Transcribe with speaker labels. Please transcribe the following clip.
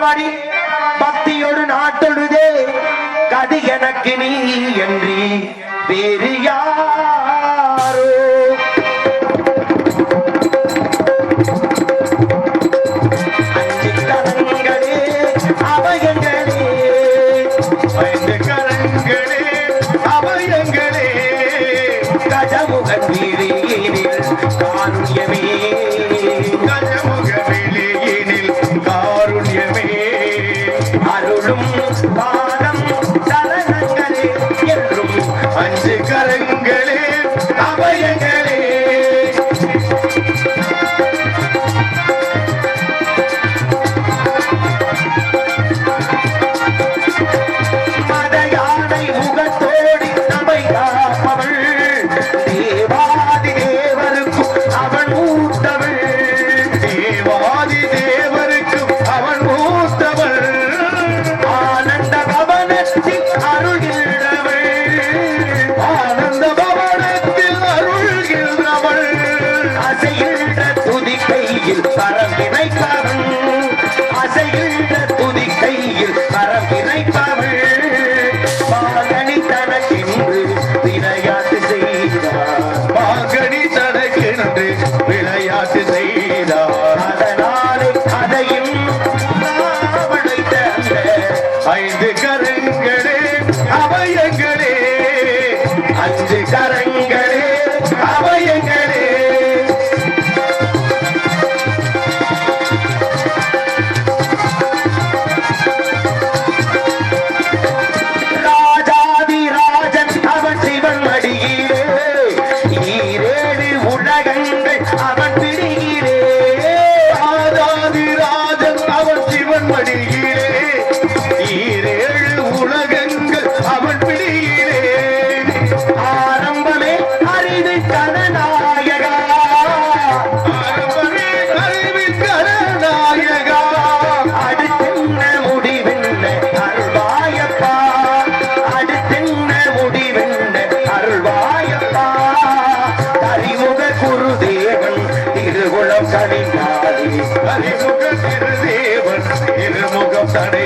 Speaker 1: பட்டபடி பக்தியொடு நாட்டொழுதே. கதி எனக்கு நீ என்று வேறு யாரோ. கரங்களே அபயங்களே.
Speaker 2: ஐந்து கரங்களே அபயங்களே. அஞ்சு கரங்களே அபயங்களே Thank
Speaker 1: you. அதையும் படைத்த
Speaker 2: ஐந்து கரங்களே அவயங்களே.
Speaker 1: அஞ்சு கரங்கள் அறிமுக
Speaker 2: திருதேவன் இருமுகம்
Speaker 1: தடை